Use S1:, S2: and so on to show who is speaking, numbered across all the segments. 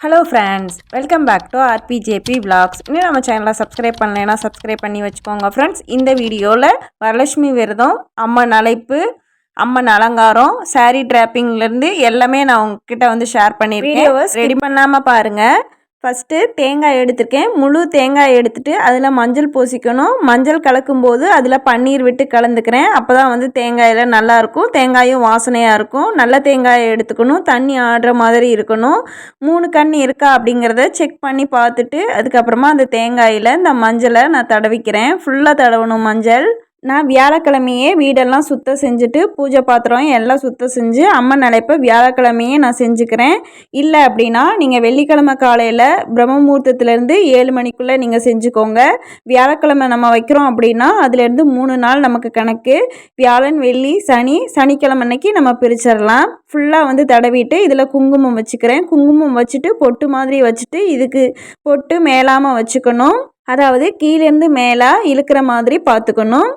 S1: Hello friends welcome back to RPJP vlogs. இன்னும் நம்ம சேனலை சப்ஸ்கிரைப் பண்ணலைன்னா சப்ஸ்கிரைப் பண்ணி வச்சுக்கோங்க ஃப்ரெண்ட்ஸ் இந்த வீடியோவில் வரலட்சுமி விரதம் அம்மன் அழைப்பு அம்மன் அலங்காரம் saree டிராப்பிங்லேருந்து எல்லாமே நான் உங்ககிட்ட வந்து ஷேர் பண்ணியிருக்கேன். ரெடி பண்ணாமல் பாருங்கள் ஃபஸ்ட்டு தேங்காய் எடுத்திருக்கேன். முழு தேங்காய் எடுத்துகிட்டு அதில் மஞ்சள் பூசிக்கணும். மஞ்சள் கலக்கும்போது அதில் பன்னீர் விட்டு கலந்துக்கிறேன். அப்போ தான் வந்து தேங்காயில் நல்லாயிருக்கும் தேங்காயும் வாசனையாக இருக்கும். நல்ல தேங்காயை எடுத்துக்கணும். தண்ணி ஆடுற மாதிரி இருக்கணும். மூணு கண்ணி இருக்கா அப்படிங்கிறத செக் பண்ணி பார்த்துட்டு அதுக்கப்புறமா அந்த தேங்காயில் இந்த மஞ்சளை நான் தடவிக்கிறேன். ஃபுல்லாக தடவணும் மஞ்சள். நான் வியாழக்கிழமையே வீடெல்லாம் சுத்தம் செஞ்சுட்டு பூஜை பாத்திரம் எல்லாம் சுத்தம் செஞ்சு அம்மன் அழைப்பை வியாழக்கிழமையே நான் செஞ்சுக்கிறேன். இல்லை அப்படின்னா நீங்கள் வெள்ளிக்கிழமை காலையில் பிரம்மமுகூர்த்தத்துலேருந்து ஏழு மணிக்குள்ளே நீங்கள் செஞ்சுக்கோங்க. வியாழக்கிழமை நம்ம வைக்கிறோம் அப்படின்னா அதுலேருந்து மூணு நாள் நமக்கு கணக்கு. வியாழன் வெள்ளி சனி சனிக்கிழமை அன்னைக்கு நம்ம பிரிச்சிடலாம். ஃபுல்லாக வந்து தடவிட்டு இதில் குங்குமம் வச்சுக்கிறேன். குங்குமம் வச்சுட்டு பொட்டு மாதிரி வச்சுட்டு இதுக்கு பொட்டு மேலாமல் வச்சுக்கணும். அதாவது கீழேருந்து மேலே இழுக்கிற மாதிரி பார்த்துக்கணும்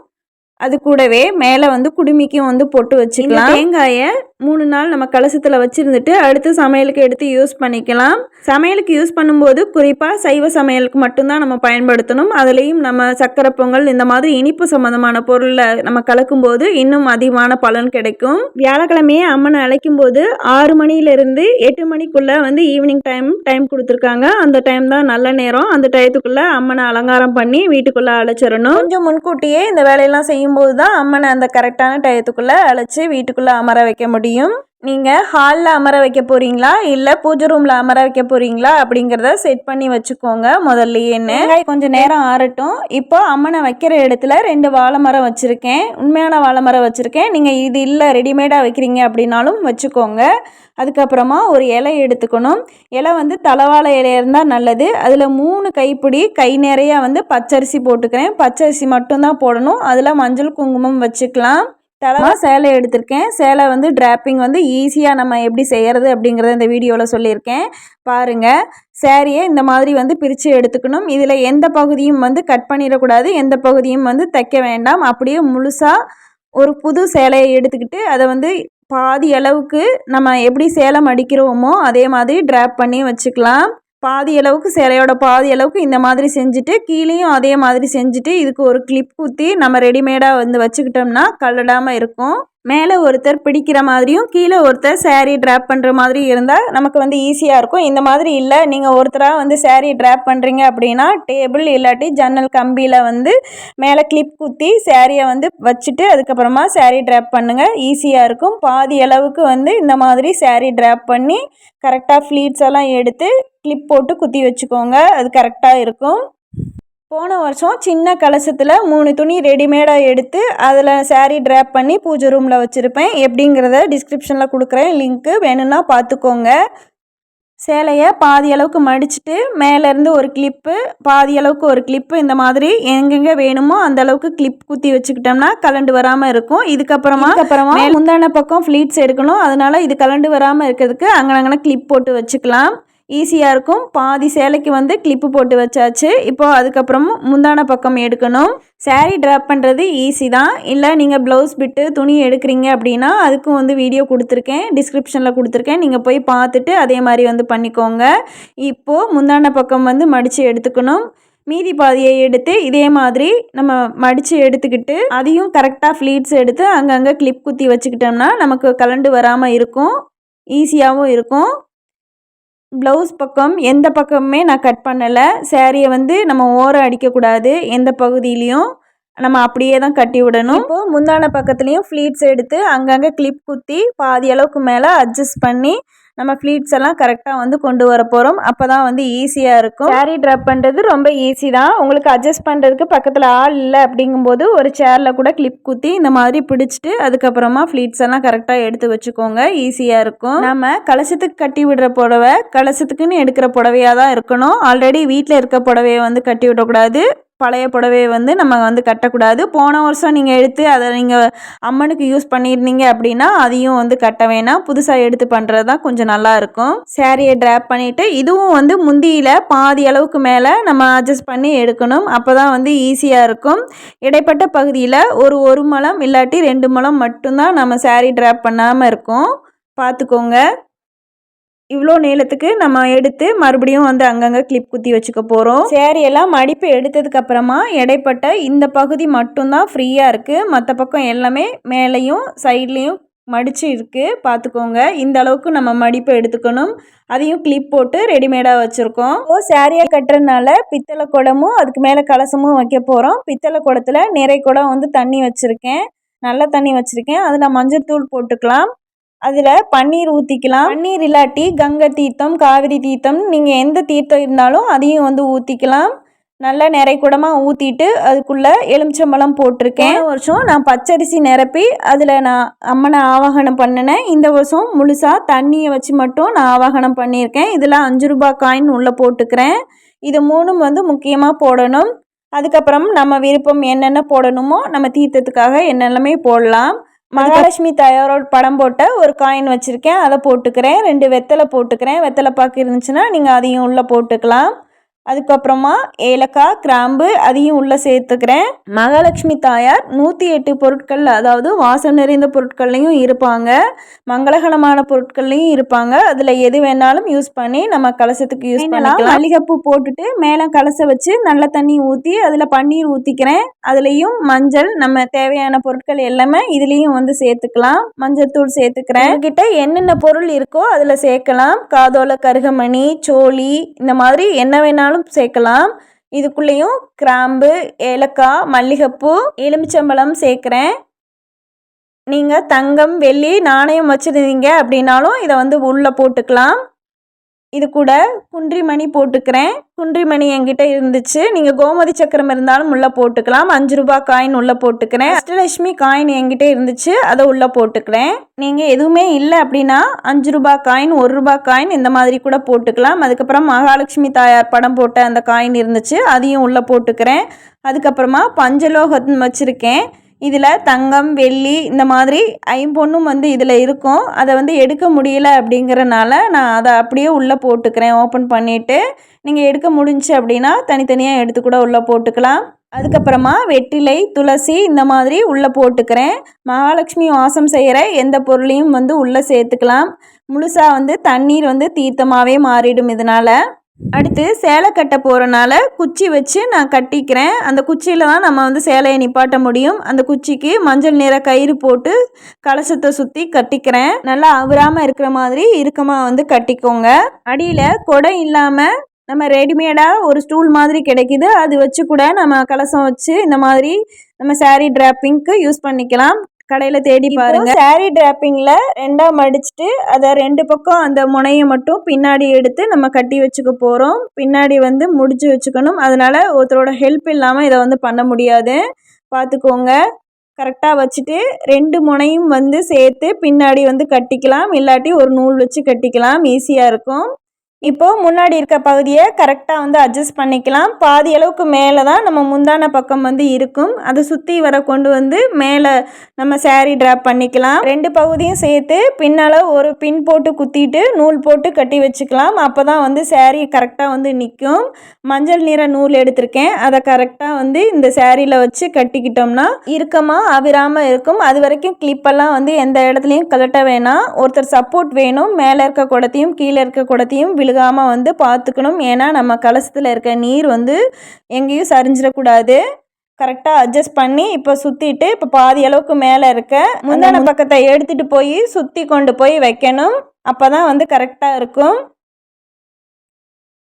S1: அது கூடவே மேலே வந்து குடுமிக்கும் வந்து பொட்டு வச்சுக்கலாம். தேங்காயை மூணு நாள் நம்ம கலசத்தில் வச்சுருந்துட்டு அடுத்து சமையலுக்கு எடுத்து யூஸ் பண்ணிக்கலாம். சமையலுக்கு யூஸ் பண்ணும்போது குறிப்பாக சைவ சமையலுக்கு மட்டும்தான் நம்ம பயன்படுத்தணும். அதுலேயும் நம்ம சக்கரை பொங்கல் இந்த மாதிரி இனிப்பு சம்மந்தமான பொருளை நம்ம கலக்கும்போது இன்னும் அதிகமான பலன் கிடைக்கும். வியாழக்கிழமையே அம்மனை அழைக்கும் போது ஆறு மணியிலிருந்து எட்டு மணிக்குள்ளே வந்து ஈவினிங் டைம் டைம் கொடுத்துருக்காங்க. அந்த டைம் தான் நல்ல நேரம். அந்த டயத்துக்குள்ளே அம்மனை அலங்காரம் பண்ணி வீட்டுக்குள்ளே அழைச்சிடணும். கொஞ்சம் முன்கூட்டியே இந்த வேலையெல்லாம் செய்யும்போது தான் அம்மனை அந்த கரெக்டான டயத்துக்குள்ளே அழைச்சி வீட்டுக்குள்ளே அமர வைக்க முடியும். நீங்கள் ஹாலில் அமர வைக்க போகிறீங்களா இல்லை பூஜை ரூமில் அமர வைக்க போகிறீங்களா அப்படிங்கிறத செட் பண்ணி வச்சுக்கோங்க முதல்லையேன்னு. வெங்காயம் கொஞ்சம் நேரம் ஆறட்டும். இப்போ அம்மனை வைக்கிற இடத்துல ரெண்டு வாழை மரம் வச்சுருக்கேன். உண்மையான வாழை மரம் வச்சுருக்கேன். நீங்கள் இது இல்லை ரெடிமேடாக வைக்கிறீங்க அப்படின்னாலும் வச்சுக்கோங்க. அதுக்கப்புறமா ஒரு இலை எடுத்துக்கணும். இலை வந்து தலைவாழை இலையாக இருந்தால் நல்லது. அதில் மூணு கைப்பிடி கை நிறையா வந்து பச்சரிசி போட்டுக்கிறேன். பச்சரிசி மட்டும்தான் போடணும். அதில் மஞ்சள் குங்குமம் வச்சுக்கலாம். தலவா சேலை எடுத்திருக்கேன். சேலை வந்து டிராப்பிங் வந்து ஈஸியாக நம்ம எப்படி செய்கிறது அப்படிங்கிறத இந்த வீடியோவில் சொல்லியிருக்கேன். பாருங்கள் சேரீயை இந்த மாதிரி வந்து பிரித்து எடுத்துக்கணும். இதில் எந்த பகுதியும் வந்து கட் பண்ணிடக்கூடாது. எந்த பகுதியும் வந்து தைக்க வேண்டாம். அப்படியே முழுசாக ஒரு புது சேலையை எடுத்துக்கிட்டு அதை வந்து பாதி அளவுக்கு நம்ம எப்படி சேலம் அடிக்கிறோமோ அதே மாதிரி ட்ராப் பண்ணி வச்சுக்கலாம். பாதி அளவுக்கு சேலையோட பாதி அளவுக்கு இந்த மாதிரி செஞ்சுட்டு கீழேயும் அதே மாதிரி செஞ்சுட்டு இதுக்கு ஒரு கிளிப் குத்தி நம்ம ரெடிமேடாக வந்து வச்சுக்கிட்டோம்னா கல்லடாமல் இருக்கும். மேலே ஒருத்தர் பிடிக்கிற மாதிரியும் கீழே ஒருத்தர் சேரீ ட்ராப் பண்ணுற மாதிரி இருந்தால் நமக்கு வந்து ஈஸியாக இருக்கும். இந்த மாதிரி இல்லை நீங்கள் ஒருத்தராக வந்து saree ட்ராப் பண்ணுறீங்க அப்படின்னா டேபிள் இல்லாட்டி ஜன்னல் கம்பியில் வந்து மேலே கிளிப் குத்தி சேரீயை வந்து வச்சுட்டு அதுக்கப்புறமா saree ட்ராப் பண்ணுங்கள் ஈஸியாக இருக்கும். பாதி அளவுக்கு வந்து இந்த மாதிரி saree ட்ராப் பண்ணி கரெக்டாக ஃப்ளீட்ஸ் எல்லாம் எடுத்து கிளிப் போட்டு குத்தி வச்சுக்கோங்க. அது கரெக்டாக இருக்கும். போன வருஷம் சின்ன கலசத்தில் மூணு துணி ரெடிமேடாக எடுத்து அதில் saree ட்ராப் பண்ணி பூஜை ரூமில் வச்சுருப்பேன். எப்படிங்கிறத டிஸ்கிரிப்ஷனில் கொடுக்குறேன். லிங்க்கு வேணும்னா பார்த்துக்கோங்க சேலையை பாதி அளவுக்கு மடிச்சுட்டு மேலேருந்து ஒரு கிளிப்பு பாதி அளவுக்கு ஒரு கிளிப்பு இந்த மாதிரி எங்கெங்கே வேணுமோ அந்த அளவுக்கு கிளிப் குத்தி வச்சுக்கிட்டோம்னா கலண்டு வராமல் இருக்கும். இதுக்கப்புறமா அப்புறமா முந்தான பக்கம் ஃப்ளீட்ஸ் எடுக்கணும். அதனால இது கலண்டு வராமல் இருக்கிறதுக்கு அங்கனங்கன கிளிப் போட்டு வச்சுக்கலாம். ஈஸியாக இருக்கும். பாதி சேலைக்கு வந்து கிளிப்பு போட்டு வச்சாச்சு. இப்போது அதுக்கப்புறம் முந்தான பக்கம் எடுக்கணும். சேரீ ட்ராப் பண்ணுறது ஈஸி தான். இல்லை நீங்கள் ப்ளவுஸ் பிட்டு துணி எடுக்கிறீங்க அப்படின்னா அதுக்கும் வந்து வீடியோ கொடுத்துருக்கேன். டிஸ்கிரிப்ஷனில் கொடுத்துருக்கேன். நீங்கள் போய் பார்த்துட்டு அதே மாதிரி வந்து பண்ணிக்கோங்க. இப்போது முந்தான பக்கம் வந்து மடித்து எடுத்துக்கணும். மீதி பாதியை எடுத்து இதே மாதிரி நம்ம மடித்து எடுத்துக்கிட்டு அதையும் கரெக்டாக ஃப்ளீட்ஸ் எடுத்து அங்கங்கே கிளிப் குத்தி வச்சுக்கிட்டோம்னா நமக்கு கலண்டு வராமல் இருக்கும். ஈஸியாகவும் இருக்கும். ப்ளவுஸ் பக்கம் எந்த பக்கமுமே நான் கட் பண்ணலை. சேரீயை வந்து நம்ம ஓரம் அடிக்கக்கூடாது. எந்த பகுதியிலையும் நம்ம அப்படியே தான் கட்டி விடணும். இப்போது முந்தான பக்கத்துலேயும் ஃப்ளீட்ஸ் எடுத்து அங்கங்கே கிளிப் குத்தி பாதி அளவுக்கு மேலே அட்ஜஸ்ட் பண்ணி நம்ம ஃப்ளீட்ஸ் எல்லாம் கரெக்டாக வந்து கொண்டு வர போகிறோம் அப்போ தான் வந்து ஈஸியாக இருக்கும். சேரீ ட்ராப் பண்ணுறது ரொம்ப ஈஸி தான். உங்களுக்கு அட்ஜஸ்ட் பண்ணுறதுக்கு பக்கத்தில் ஆள் இல்லை அப்படிங்கும்போது ஒரு சேரில் கூட கிளிப் குத்தி இந்த மாதிரி பிடிச்சிட்டு அதுக்கப்புறமா ஃப்ளீட்ஸ் எல்லாம் கரெக்டாக எடுத்து வச்சுக்கோங்க. ஈஸியாக இருக்கும். நம்ம கலசத்துக்கு கட்டி விடுற புடவை கலசத்துக்குன்னு எடுக்கிற புடவையாக தான் இருக்கணும். ஆல்ரெடி வீட்டில் இருக்க புடவையை வந்து கட்டி விடக்கூடாது. பழைய புடவையை வந்து நம்ம வந்து கட்டக்கூடாது. போன வருஷம் நீங்கள் எடுத்து அதை நீங்கள் அம்மனுக்கு யூஸ் பண்ணியிருந்தீங்க அப்படின்னா அதையும் வந்து கட்ட வேணாம். புதுசாக எடுத்து பண்ணுறது தான் கொஞ்சம் நல்லாயிருக்கும் சேரீயை ட்ராப் பண்ணிவிட்டு இதுவும் வந்து முந்தியில் பாதி அளவுக்கு மேலே நம்ம அட்ஜஸ்ட் பண்ணி எடுக்கணும். அப்போ தான் வந்து ஈஸியாக இருக்கும். இடைப்பட்ட பகுதியில் ஒரு ஒரு மலம் இல்லாட்டி ரெண்டு மலம் மட்டும்தான் நம்ம சேரீ ட்ராப் பண்ணாமல் இருக்கும். பார்த்துக்கோங்க. இவ்வளோ நீளத்துக்கு நம்ம எடுத்து மறுபடியும் வந்து அங்கங்கே கிளிப் குத்தி வச்சுக்க போகிறோம் சேரீ எல்லாம் மடிப்பு எடுத்ததுக்கு அப்புறமா இடைப்பட்ட இந்த பகுதி மட்டும்தான் ஃப்ரீயாக இருக்குது மற்ற பக்கம் எல்லாமே மேலேயும் சைட்லேயும் மடித்து இருக்குது பார்த்துக்கோங்க இந்த அளவுக்கு நம்ம மடிப்பை எடுத்துக்கணும். அதையும் கிளிப் போட்டு ரெடிமேடாக வச்சுருக்கோம். ஓ சேரீயாக கட்டுறதுனால பித்தளை குடமும் அதுக்கு மேலே கலசமும் வைக்க போகிறோம் பித்தளை குடத்தில் நிறைய குடம் வந்து தண்ணி வச்சுருக்கேன். நல்ல தண்ணி வச்சுருக்கேன். அதில் மஞ்சள் தூள் போட்டுக்கலாம். அதில் பன்னீர் ஊற்றிக்கலாம் பன்னீர் இல்லாட்டி கங்கை தீர்த்தம் காவிரி தீர்த்தம் நீங்கள் எந்த தீர்த்தம் இருந்தாலும் அதையும் வந்து ஊற்றிக்கலாம் நல்லா நிறை குடமாக ஊற்றிட்டு அதுக்குள்ளே எலுமிச்சம்பழம் போட்டிருக்கேன். வருஷம் நான் பச்சரிசி நிரப்பி அதில் நான் அம்மனை ஆவாகனம் பண்ணினேன். இந்த வருஷம் முழுசாக தண்ணியை வச்சு மட்டும் நான் ஆவாகனம் பண்ணியிருக்கேன். இதில் அஞ்சு ரூபாய் காயின் உள்ளே போட்டுக்கிறேன். இது மூணும் வந்து முக்கியமாக போடணும். அதுக்கப்புறம் நம்ம விருப்பம் என்னென்ன போடணுமோ நம்ம தீர்த்தத்துக்காக என்னெல்லாமே போடலாம். மகாலட்சுமி தயாரோட படம் போட்ட ஒரு காயின் வச்சுருக்கேன். அதை போட்டுக்கிறேன். ரெண்டு வெத்தலை போட்டுக்கிறேன். வெத்தலை பாக்கு இருந்துச்சுன்னா நீங்கள் அதையும் உள்ளே போட்டுக்கலாம். அதுக்கப்புறமா ஏலக்காய் கிராம்பு அதையும் உள்ளே சேர்த்துக்கிறேன். மகாலட்சுமி தாயார் நூற்றி எட்டு பொருட்கள் அதாவது வாசம் நிறைந்த பொருட்கள்லையும் இருப்பாங்க. மங்களகரமான பொருட்கள்லையும் இருப்பாங்க. அதில் எது வேணாலும் யூஸ் பண்ணி நம்ம கலசத்துக்கு யூஸ் பண்ணலாம். மல்லிகைப்பூ போட்டுட்டு மேலே கலசை வச்சு நல்ல தண்ணி ஊற்றி அதில் பன்னீர் ஊற்றிக்கிறேன் அதுலேயும் மஞ்சள் நம்ம தேவையான பொருட்கள் எல்லாமே இதுலேயும் வந்து சேர்த்துக்கலாம். மஞ்சள் தூள் சேர்த்துக்கிறேன். கிட்ட என்னென்ன பொருள் இருக்கோ அதில் சேர்க்கலாம். காதோல கருகமணி சோழி இந்த மாதிரி என்ன வேணாலும் வேணாலும் சேர்க்கலாம். இதுக்குள்ளேயும் கிராம்பு ஏலக்காய் மல்லிகைப்பூ எலுமிச்சம்பழம் சேர்க்குறேன். நீங்கள் தங்கம் வெள்ளி நாணயம் வச்சுருந்தீங்க அப்படின்னாலும் இதை வந்து உள்ளே போட்டுக்கலாம். இது கூட குன்றிமணி போட்டுக்கிறேன். குன்றிமணி என்கிட்ட இருந்துச்சு. நீங்கள் கோமதி சக்கரம் இருந்தாலும் உள்ளே போட்டுக்கலாம். அஞ்சு ரூபா காயின் உள்ளே போட்டுக்கிறேன். அஷ்டலட்சுமி காயின் என்கிட்ட இருந்துச்சு. அதை உள்ளே போட்டுக்கிறேன். நீங்கள் எதுவுமே இல்லை அப்படின்னா அஞ்சு ரூபா காயின் ஒரு ரூபா காயின் இந்த மாதிரி கூட போட்டுக்கலாம். அதுக்கப்புறம் மகாலட்சுமி தாயார் படம் போட்ட அந்த காயின் இருந்துச்சு. அதையும் உள்ளே போட்டுக்கிறேன். அதுக்கப்புறமா பஞ்சலோகம் வச்சுருக்கேன். இதில் தங்கம் வெள்ளி இந்த மாதிரி ஐம்பொண்ணும் வந்து இதில் இருக்கும். அதை வந்து எடுக்க முடியல அப்படிங்கிறனால நான் அதை அப்படியே உள்ளே போட்டுக்கிறேன். ஓப்பன் பண்ணிவிட்டு நீங்கள் எடுக்க முடிஞ்சு அப்படின்னா தனித்தனியாக எடுத்து கூட உள்ளே போட்டுக்கலாம். அதுக்கப்புறமா வெற்றிலை துளசி இந்த மாதிரி உள்ளே போட்டுக்கிறேன். மகாலட்சுமி வாசம் செய்கிற எந்த பொருளையும் வந்து உள்ளே சேர்த்துக்கலாம். முழுசாக வந்து தண்ணீர் வந்து தீர்த்தமாகவே மாறிடும் இதனால். அடுத்து சேலை கட்ட போகிறனால குச்சி வச்சு நான் கட்டிக்கிறேன். அந்த குச்சியில் தான் நம்ம வந்து சேலையை நிப்பாட்ட முடியும். அந்த குச்சிக்கு மஞ்சள் நிற கயிறு போட்டு கலசத்தை சுற்றி கட்டிக்கிறேன். நல்லா அவராமல் இருக்கிற மாதிரி இறுக்கமாக வந்து கட்டிக்கோங்க. அடியில் கொடை இல்லாமல் நம்ம ரெடிமேடாக ஒரு ஸ்டூல் மாதிரி கிடைக்கிது. அது வச்சு கூட நம்ம கலசம் வச்சு இந்த மாதிரி நம்ம சாரீ ட்ராப்பிங்க்கு யூஸ் பண்ணிக்கலாம். கடையில் தேடி பாருங்க. சாரீ டிராப்பிங்கில் ரெண்டாக மடிச்சுட்டு அதை ரெண்டு பக்கம் அந்த முனையை மட்டும் பின்னாடி எடுத்து நம்ம கட்டி வச்சுக்க போகிறோம் பின்னாடி வந்து முடிச்சு வச்சுக்கணும். அதனால் ஒருத்தரோட ஹெல்ப் இல்லாமல் இதை வந்து பண்ண முடியாது. பார்த்துக்கோங்க கரெக்டாக வச்சுட்டு ரெண்டு முனையும் வந்து சேர்த்து பின்னாடி வந்து கட்டிக்கலாம். இல்லாட்டி ஒரு நூல் வச்சு கட்டிக்கலாம். ஈஸியாக இருக்கும். இப்போது முன்னாடி இருக்க பகுதியை கரெக்டாக வந்து அட்ஜஸ்ட் பண்ணிக்கலாம். பாதி அளவுக்கு மேலே தான் நம்ம முந்தான பக்கம் வந்து இருக்கும். அதை சுற்றி வர கொண்டு வந்து மேலே நம்ம சேரீ ட்ராப் பண்ணிக்கலாம். ரெண்டு பகுதியும் சேர்த்து பின்னால் ஒரு பின் போட்டு குத்திட்டு நூல் போட்டு கட்டி வச்சுக்கலாம். அப்போ தான் வந்து சேரீ கரெக்டாக வந்து நிற்கும். மஞ்சள் நிற நூல் எடுத்திருக்கேன். அதை கரெக்டாக வந்து இந்த சேரீயில் வச்சு கட்டிக்கிட்டோம்னா இறுக்கமாக அவிராமல் இருக்கும். அது வரைக்கும் கிளிப்பெல்லாம் வந்து எந்த இடத்துலையும் கலட்ட வேணாம். ஒருத்தர் சப்போர்ட் வேணும். மேலே இருக்க குடத்தையும் கீழே இருக்க குடத்தையும் விழுகாமல் வந்து பார்த்துக்கணும். ஏன்னா நம்ம கலசத்தில் இருக்க நீர் வந்து எங்கேயும் சரிஞ்சிடக்கூடாது. கரெக்டாக அட்ஜஸ்ட் பண்ணி இப்போ சுற்றிட்டு இப்போ பாதி அளவுக்கு மேலே இருக்க முந்தான பக்கத்தை எடுத்துகிட்டு போய் சுற்றி கொண்டு போய் வைக்கணும். அப்போ தான் வந்து கரெக்டாக இருக்கும்.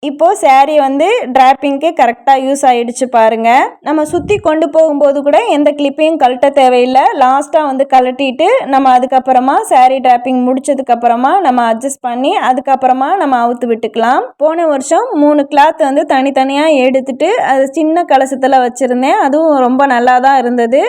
S1: இப்போது சேரீ வந்து ட்ராப்பிங்க்கு கரெக்டாக யூஸ் ஆகிடுச்சு பாருங்கள் நம்ம சுற்றி கொண்டு போகும்போது கூட எந்த கிளிப்பையும் கழட்ட தேவையில்லை. லாஸ்ட்டாக வந்து கழட்டிட்டு நம்ம அதுக்கப்புறமா சேரீ ட்ராப்பிங் முடிச்சதுக்கப்புறமா நம்ம அட்ஜஸ்ட் பண்ணி அதுக்கப்புறமா நம்ம அவுத்து விட்டுக்கலாம். போன வருஷம் மூணு கிளாத் வந்து தனித்தனியாக எடுத்துட்டு அது சின்ன கலசத்தில் வச்சுருந்தேன். அதுவும் ரொம்ப நல்லா தான் இருந்தது.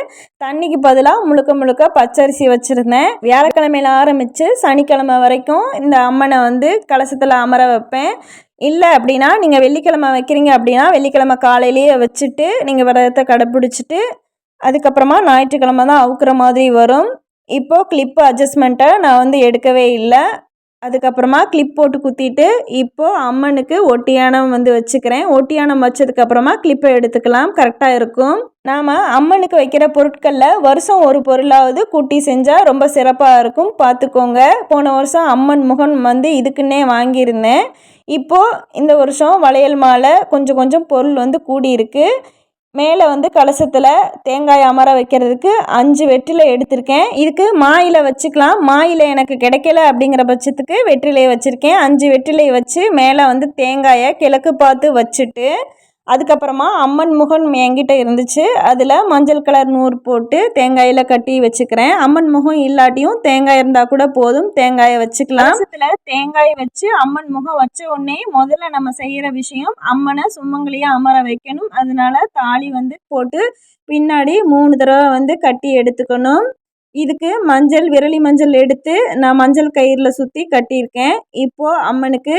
S1: தண்ணிக்கு பதிலாக முழுக்க முழுக்க பச்சரிசி வச்சுருந்தேன். வியாழக்கிழமையில் ஆரம்பித்து சனிக்கிழமை வரைக்கும் இந்த அம்மனை வந்து கலசத்தில் அமர வைப்பேன். இல்லை அப்படின்னா நீங்கள் வெள்ளிக்கிழமை வைக்கிறீங்க அப்படின்னா வெள்ளிக்கிழமை காலையிலேயே வச்சுட்டு நீங்கள் விரதத்தை கடைப்பிடிச்சிட்டு அதுக்கப்புறமா ஞாயிற்றுக்கிழமை தான் அவுக்கிற மாதிரி வரும். இப்போது கிளிப்பு அட்ஜஸ்ட்மெண்ட்டை நான் வந்து எடுக்கவே இல்லை. அதுக்கப்புறமா கிளிப் போட்டு குத்திட்டு இப்போது அம்மனுக்கு ஒட்டியானம் வந்து வச்சுக்கிறேன். ஒட்டியானம் வச்சதுக்கப்புறமா கிளிப்பை எடுத்துக்கலாம். கரெக்டாக இருக்கும். நாம் அம்மனுக்கு வைக்கிற பொருட்களில் வருஷம் ஒரு பொருளாவது கூட்டி செஞ்சால் ரொம்ப சிறப்பாக இருக்கும். பார்த்துக்கோங்க. போன வருஷம் அம்மன் முகம் வந்து இதுக்குன்னே வாங்கியிருந்தேன். இப்போது இந்த வருஷம் வளையல் மாலை கொஞ்சம் கொஞ்சம் பொருள் வந்து கூடியிருக்கு. மேலே வந்து கலசத்தில் தேங்காய் அமர வைக்கிறதுக்கு அஞ்சு வெற்றிலை எடுத்திருக்கேன். இதுக்கு மாயில வச்சுக்கலாம். மாயில எனக்கு கிடைக்கல அப்படிங்கிற பட்சத்துக்கு வெற்றிலையை வச்சுருக்கேன். அஞ்சு வெற்றிலையை வச்சு மேலே வந்து தேங்காயை கிழக்கு பார்த்து வச்சுட்டு அதுக்கப்புறமா அம்மன் முகம் என்கிட்ட இருந்துச்சு. அதில் மஞ்சள் கலர் நூறு போட்டு தேங்காயில் கட்டி வச்சுக்கிறேன். அம்மன் முகம் இல்லாட்டியும் தேங்காய் இருந்தால் கூட போதும். தேங்காயை வச்சுக்கலாம். இதில் தேங்காய் வச்சு அம்மன் முகம் வச்ச உடனே முதல்ல நம்ம செய்கிற விஷயம் அம்மனை சும்மங்களையே அமர வைக்கணும். அதனால தாலி வந்து போட்டு பின்னாடி மூணு தடவை வந்து கட்டி எடுத்துக்கணும். இதுக்கு மஞ்சள் விரலி மஞ்சள் எடுத்து நான் மஞ்சள் கயிறில் சுற்றி கட்டியிருக்கேன். இப்போது அம்மனுக்கு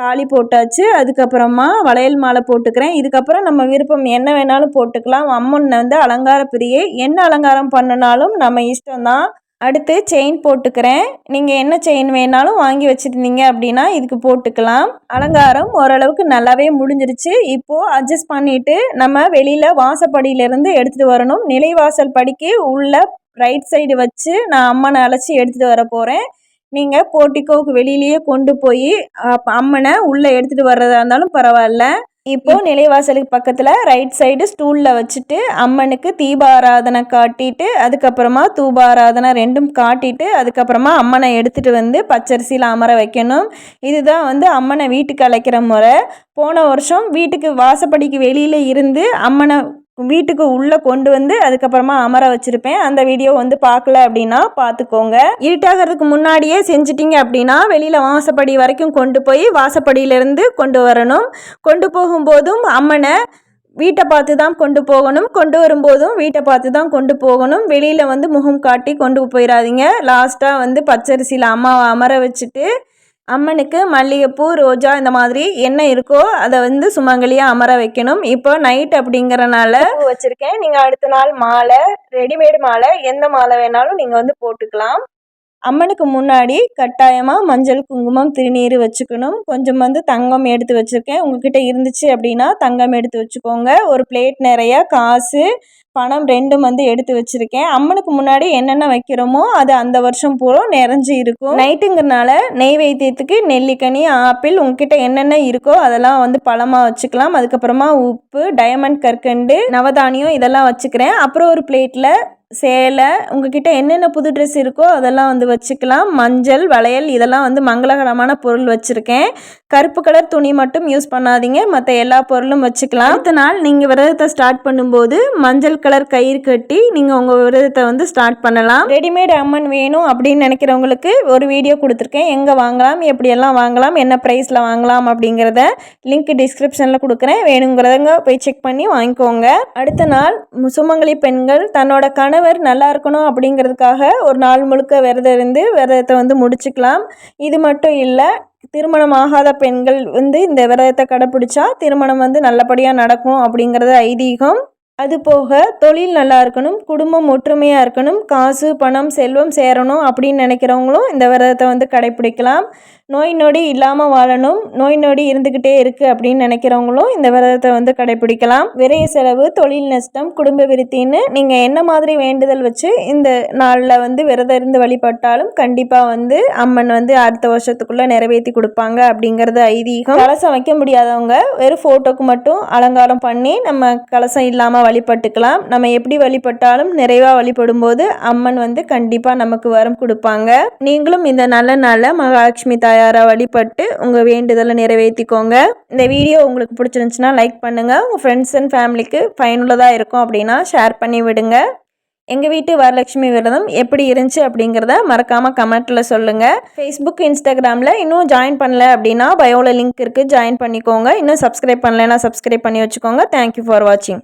S1: தாலி போட்டாச்சு அதுக்கப்புறமா வளையல் மாலை போட்டுக்கிறேன். இதுக்கப்புறம் நம்ம விருப்பம் என்ன வேணாலும் போட்டுக்கலாம். அம்மன் வந்து அலங்கார பிரியை என்ன அலங்காரம் பண்ணினாலும் நம்ம இஷ்டம்தான். அடுத்து செயின் போட்டுக்கிறேன். நீங்கள் என்ன செயின் வேணாலும் வாங்கி வச்சுருந்தீங்க அப்படின்னா இதுக்கு போட்டுக்கலாம். அலங்காரம் ஓரளவுக்கு நல்லாவே முடிஞ்சிருச்சு. இப்போது அட்ஜஸ்ட் பண்ணிவிட்டு நம்ம வெளியில் வாசப்படியிலேருந்து எடுத்துகிட்டு வரணும். நிலைவாசல் படிக்கு உள்ள ரைட் சைடு வச்சு நான் அம்மனை அழைச்சி எடுத்துகிட்டு வர போகிறேன் நீங்கள் போர்ட்டிக்கோவுக்கு வெளியிலேயே கொண்டு போய் அம்மனை உள்ளே எடுத்துகிட்டு வர்றதா இருந்தாலும் பரவாயில்ல. இப்போது நிலைவாசலுக்கு பக்கத்தில் ரைட் சைடு ஸ்டூலில் வச்சுட்டு அம்மனுக்கு தீபாராதனை காட்டிட்டு அதுக்கப்புறமா தூபாராதனை ரெண்டும் காட்டிட்டு அதுக்கப்புறமா அம்மனை எடுத்துகிட்டு வந்து பச்சரிசியில் அமர வைக்கணும். இதுதான் வந்து அம்மனை வீட்டுக்கு அழைக்கிற முறை. போன வருஷம் வீட்டுக்கு வாசப்படிக்கு வெளியில் இருந்து அம்மனை வீட்டுக்கு உள்ளே கொண்டு வந்து அதுக்கப்புறமா அமர வச்சுருப்பேன். அந்த வீடியோ வந்து பார்க்கல அப்படின்னா பார்த்துக்கோங்க. இருட்டாகிறதுக்கு முன்னாடியே செஞ்சிட்டிங்க அப்படின்னா வெளியில் வாசப்படி வரைக்கும் கொண்டு போய் வாசப்படியிலேருந்து கொண்டு வரணும். கொண்டு போகும்போதும் அம்மனை வீட்டை பார்த்து தான் கொண்டு போகணும். கொண்டு வரும்போதும் வீட்டை பார்த்து தான் கொண்டு போகணும். வெளியில் வந்து முகம் காட்டி கொண்டு போயிடாதீங்க லாஸ்ட்டாக வந்து பச்சரிசியில் அம்மாவை அமர வச்சுட்டு அம்மனுக்கு மல்லிகைப்பூ ரோஜா இந்த மாதிரி என்ன இருக்கோ அதை வந்து சுமங்கலியாக அமர வைக்கணும். இப்போ நைட் அப்படிங்கிறனால வச்சுருக்கேன். நீங்கள் அடுத்த நாள் மாலை ரெடிமேடு மாலை எந்த மாலை வேணாலும் நீங்கள் வந்து போட்டுக்கலாம். அம்மனுக்கு முன்னாடி கட்டாயமாக மஞ்சள் குங்குமம் திருநீர் வச்சுக்கணும். கொஞ்சம் வந்து தங்கம் எடுத்து வச்சுருக்கேன். உங்ககிட்ட இருந்துச்சு அப்படின்னா தங்கம் எடுத்து வச்சுக்கோங்க. ஒரு பிளேட் நிறைய காசு பணம் ரெண்டும் வந்து எடுத்து வச்சுருக்கேன். அம்மனுக்கு முன்னாடி என்னென்ன வைக்கிறோமோ அது அந்த வருஷம் பூரா நிறைஞ்சு இருக்கும். நைட்டுங்கிறனால நெய்வேத்தியத்துக்கு நெல்லிக்கனி ஆப்பிள் உங்ககிட்ட என்னென்ன இருக்கோ அதெல்லாம் வந்து பழமாக வச்சுக்கலாம். அதுக்கப்புறமா உப்பு டயமண்ட் கற்கண்டு நவதானியம் இதெல்லாம் வச்சுக்கிறேன். அப்புறம் ஒரு பிளேட்டில் சேலை உங்ககிட்ட என்னென்ன புது ட்ரெஸ் இருக்கோ அதெல்லாம் வந்து வச்சுக்கலாம். மஞ்சள் வளையல் இதெல்லாம் வந்து மங்களகரமான பொருள் வச்சுருக்கேன். கருப்பு கலர் துணி மட்டும் யூஸ் பண்ணாதீங்க. மற்ற எல்லா பொருளும் வச்சுக்கலாம். அடுத்த நாள் நீங்கள் விரதத்தை ஸ்டார்ட் பண்ணும்போது மஞ்சள் கலர் கயிறு கட்டி நீங்கள் உங்கள் விரதத்தை வந்து ஸ்டார்ட் பண்ணலாம். ரெடிமேட் அம்மன் வேணும் அப்படின்னு நினைக்கிறவங்களுக்கு ஒரு வீடியோ கொடுத்துருக்கேன். எங்கே வாங்கலாம் எப்படியெல்லாம் வாங்கலாம் என்ன ப்ரைஸில் வாங்கலாம் அப்படிங்கிறத லிங்க் டிஸ்கிரிப்ஷனில் கொடுக்குறேன். வேணுங்கிறதங்க போய் செக் பண்ணி வாங்கிக்கோங்க. அடுத்த நாள் சுமங்கலி பெண்கள் தன்னோட கண கணவர் நல்லா இருக்கணும் அப்படிங்கிறதுக்காக ஒரு நாள் முழுக்க விரதம் இருந்து விரதத்தை வந்து முடிச்சுக்கலாம். இது மட்டும் இல்லை திருமணம் ஆகாத பெண்கள் வந்து இந்த விரதத்தை கடைப்பிடிச்சா திருமணம் வந்து நல்லபடியாக நடக்கும் அப்படிங்கிறது ஐதீகம். அது போக தொழில் நல்லா இருக்கணும் குடும்பம் ஒற்றுமையாக இருக்கணும் காசு பணம் செல்வம் சேரணும் அப்படின்னு நினைக்கிறவங்களும் இந்த விரதத்தை வந்து கடைப்பிடிக்கலாம் நோய் நொடி இல்லாமல் வாழணும் நோய் நொடி இருந்துக்கிட்டே இருக்குது அப்படின்னு நினைக்கிறவங்களும் இந்த விரதத்தை வந்து கடைப்பிடிக்கலாம் விரைய செலவு தொழில் நஷ்டம் குடும்ப விருத்தின்னு நீங்கள் என்ன மாதிரி வேண்டுதல் வச்சு இந்த நாளில் வந்து விரதம் இருந்து வழிபட்டாலும் கண்டிப்பாக வந்து அம்மன் வந்து அடுத்த வருஷத்துக்குள்ளே நிறைவேற்றி கொடுப்பாங்க அப்படிங்கிறது ஐதீகம். கலசம் வைக்க முடியாதவங்க வெறும் ஃபோட்டோக்கு மட்டும் அலங்காரம் பண்ணி நம்ம கலசம் இல்லாமல் வழிபட்டுக்கலாம். நம்ம எப்படி வழிபட்டாலும் நிறைவாக வழிபடும் போது அம்மன் வந்து கண்டிப்பாக நமக்கு வரம் கொடுப்பாங்க. நீங்களும் இந்த நல்ல நாளில் மகாலட்சுமி தாயார் தயாராக வழிபட்டு உங்கள் வேண்டுதலை நிறைவேற்றிக்கோங்க இந்த வீடியோ உங்களுக்கு பிடிச்சிருந்துச்சுன்னா லைக் பண்ணுங்கள் உங்கள் ஃப்ரெண்ட்ஸ் அண்ட் ஃபேமிலிக்கு பயனுள்ளதாக இருக்கும் அப்படின்னா ஷேர் பண்ணி விடுங்க. எங்கள் வீட்டு வரலட்சுமி விரதம் எப்படி இருந்துச்சு அப்படிங்கிறத மறக்காமல் கமெண்ட்டில் சொல்லுங்கள் ஃபேஸ்புக் இன்ஸ்டாகிராமில் இன்னும் ஜாயின் பண்ணல அப்படின்னா பயோவில் லிங்க் இருக்குது ஜாயின் பண்ணிக்கோங்க. இன்னும் சப்ஸ்கிரைப் பண்ணலைன்னா சப்ஸ்கிரைப் பண்ணி வச்சுக்கோங்க. தேங்க்யூ ஃபார் வாட்சிங்